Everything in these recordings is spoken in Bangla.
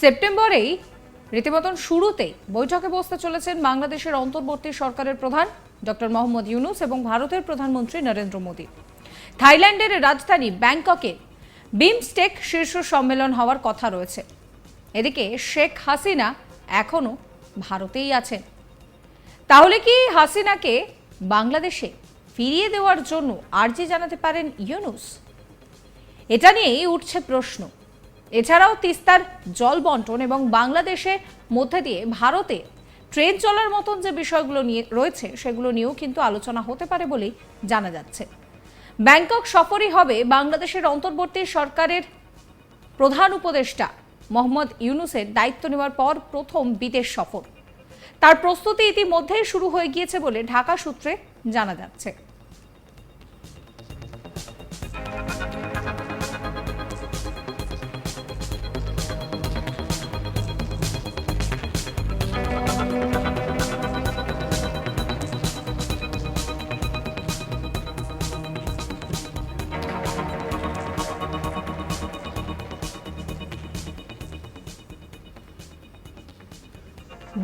সেপ্টেম্বরেই রীতিমতন শুরুতেই বৈঠকে বসতে চলেছেন বাংলাদেশের অন্তর্বর্তী সরকারের প্রধান ডক্টর মোহাম্মদ ইউনুস এবং ভারতের প্রধানমন্ত্রী নরেন্দ্র মোদী। থাইল্যান্ডের রাজধানী ব্যাংককে বিমস্টেক শীর্ষ সম্মেলন হওয়ার কথা রয়েছে। এদিকে শেখ হাসিনা এখনও ভারতেই আছেন। তাহলে কি হাসিনাকে বাংলাদেশে ফিরিয়ে দেওয়ার জন্য আর্জি জানাতে পারেন ইউনুস? এটা নিয়েই উঠছে প্রশ্ন। এছাড়াও তিস্তার জল বন্টন এবং বাংলাদেশের মধ্যে দিয়ে ভারতে ট্রেন চলার মতন যে বিষয়গুলো নিয়ে রয়েছে, সেগুলো নিয়েও কিন্তু আলোচনা হতে পারে বলেই জানা যাচ্ছে। ব্যাংকক সফরই হবে বাংলাদেশের অন্তর্বর্তী সরকারের প্রধান উপদেষ্টা মোহাম্মদ ইউনুসের দায়িত্ব নেওয়ার পর প্রথম বিদেশ সফর। তার প্রস্তুতি ইতিমধ্যেই শুরু হয়ে গিয়েছে বলে ঢাকা সূত্রে জানা যাচ্ছে।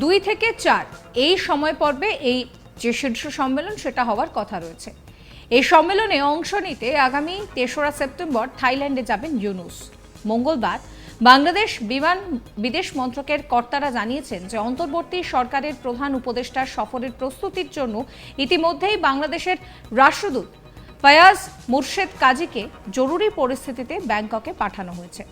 দুই থেকে চার। এই সময় পর্বে এই যে শীর্ষ সম্মেলন, সেটা হওয়ার কথা রয়েছে। এই সম্মেলনে অংশ নিতে আগামী তেসরা সেপ্টেম্বর থাইল্যান্ডে যাবেন ইউনুস। মঙ্গলবার বাংলাদেশ বিমান বিদেশ মন্ত্রকের কর্তারা জানিয়েছেন যে, অন্তর্বর্তী সরকারের প্রধান উপদেষ্টার সফরের প্রস্তুতির জন্য ইতিমধ্যেই বাংলাদেশের রাষ্ট্রদূত ফয়াজ মুর্শেদ কাজীকে জরুরি পরিস্থিতিতে ব্যাংককে পাঠানো হয়েছে।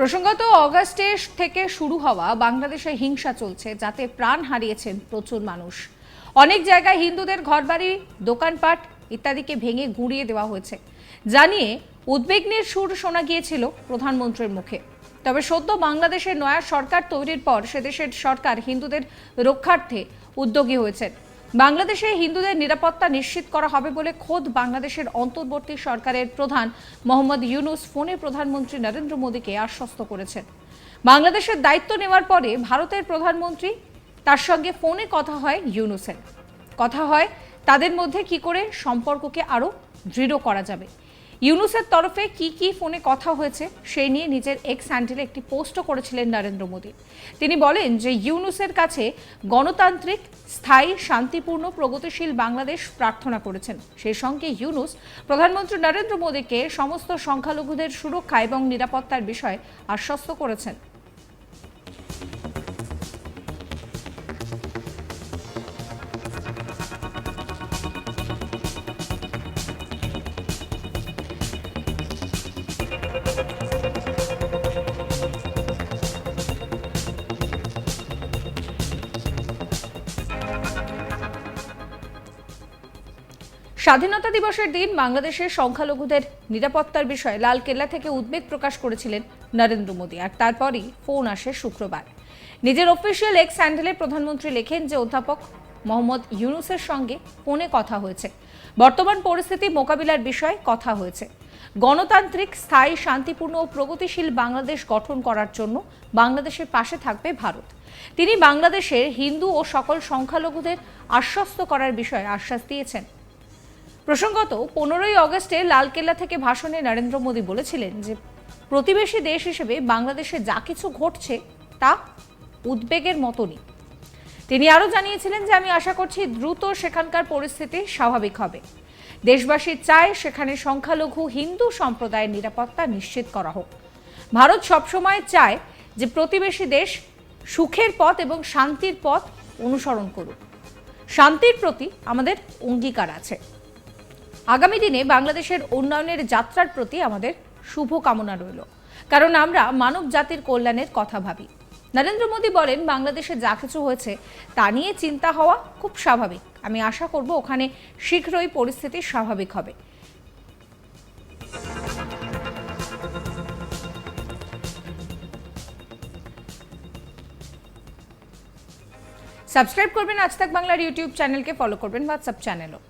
প্রসঙ্গত অগাস্টে থেকে শুরু হওয়া বাংলাদেশে হিংসা চলছে, যাতে প্রাণ হারিয়েছেন প্রচুর মানুষ। অনেক জায়গায় হিন্দুদের ঘরবাড়ি, দোকানপাট ইত্যাদিকে ভেঙে গুঁড়িয়ে দেওয়া হয়েছে। জানিয়ে উদ্বিগ্নের সুর শোনা গিয়েছিল প্রধানমন্ত্রীর মুখে। তবে সদ্য বাংলাদেশের নয়া সরকার তৈরির পর সেদেশের সরকার হিন্দুদের রক্ষার্থে উদ্যোগী হয়েছেন। বাংলাদেশে হিন্দুদের নিরাপত্তা নিশ্চিত করা হবে বলে খোদ বাংলাদেশের অন্তর্বর্তী সরকারের প্রধান মোহাম্মদ ইউনুস ফোনে প্রধানমন্ত্রী নরেন্দ্র মোদীকে আশ্বস্ত করেছেন। বাংলাদেশের দায়িত্ব নেওয়ার পরে ভারতের প্রধানমন্ত্রী তার সঙ্গে ফোনে কথা হয় ইউনুসের। কথা হয় তাদের মধ্যে কি করে সম্পর্ককে আরও দৃঢ় করা যাবে। ইউনুসের তরফে কি কি ফোনে কথা হয়েছে সেই নিয়ে নিজের এক্স হ্যান্ডেলে একটি পোস্টও করেছিলেন নরেন্দ্র মোদী। তিনি বলেন যে ইউনুসের কাছে গণতান্ত্রিক, স্থায়ী, শান্তিপূর্ণ, প্রগতিশীল বাংলাদেশ প্রার্থনা করেছেন। সেই সঙ্গে ইউনুস প্রধানমন্ত্রী নরেন্দ্র মোদীকে সমস্ত সংখ্যালঘুদের সুরক্ষা এবং নিরাপত্তার বিষয়ে আশ্বস্ত করেছেন। স্বাধীনতা দিবসের দিন বাংলাদেশের সংখ্যালঘুদের নিরাপত্তার বিষয়ে লালকেল্লা থেকে উদ্বেগ প্রকাশ করেছিলেন নরেন্দ্র মোদী, আর তারপরই ফোন আসে শুক্রবার। নিজের অফিসিয়াল এক্স হ্যান্ডেলে প্রধানমন্ত্রী লেখেন যে অধ্যাপক মোহাম্মদ ইউনুসের সঙ্গে ফোনে কথা হয়েছে। বর্তমান পরিস্থিতি মোকাবিলার বিষয়ে কথা হয়েছে। গণতান্ত্রিক, স্থায়ী, শান্তিপূর্ণ ও প্রগতিশীল বাংলাদেশ গঠন করার জন্য বাংলাদেশের পাশে থাকবে ভারত। তিনি বাংলাদেশের হিন্দু ও সকল সংখ্যালঘুদের আশ্বস্ত করার বিষয়ে আশ্বাস দিয়েছেন। প্রসঙ্গত, পনেরোই অগস্টে লালকেল্লা থেকে ভাষণে নরেন্দ্র মোদী বলেছিলেন যে, প্রতিবেশী দেশ হিসেবে বাংলাদেশে যা কিছু ঘটছে, তা উদ্বেগের মতনই। তিনি আরও জানিয়েছিলেন যে, আমি আশা করছি দ্রুত সেখানকার পরিস্থিতি স্বাভাবিক হবে। দেশবাসী চায় সেখানে সংখ্যালঘু হিন্দু সম্প্রদায়ের নিরাপত্তা নিশ্চিত করা হোক। ভারত সবসময় চায় যে, প্রতিবেশী দেশ সুখের পথ এবং শান্তির পথ অনুসরণ করুক। শান্তির প্রতি আমাদের অঙ্গীকার আছে। আগামী দিনে বাংলাদেশের উন্নয়নের যাত্রার প্রতি আমাদের শুভ কামনা রইল। কারণ আমরা মানব জাতির কল্যাণের কথা ভাবি। নরেন্দ্র মোদী বলেন, বাংলাদেশে যা কিছু হয়েছে তা নিয়ে চিন্তা হওয়া খুব স্বাভাবিক। আমি আশা করব ওখানে শীঘ্রই পরিস্থিতি স্বাভাবিক হবে। সাবস্ক্রাইব করবেন আজ তাক বাংলার ইউটিউব চ্যানেলকে, ফলো করবেন হোয়াটসঅ্যাপ চ্যানেলও।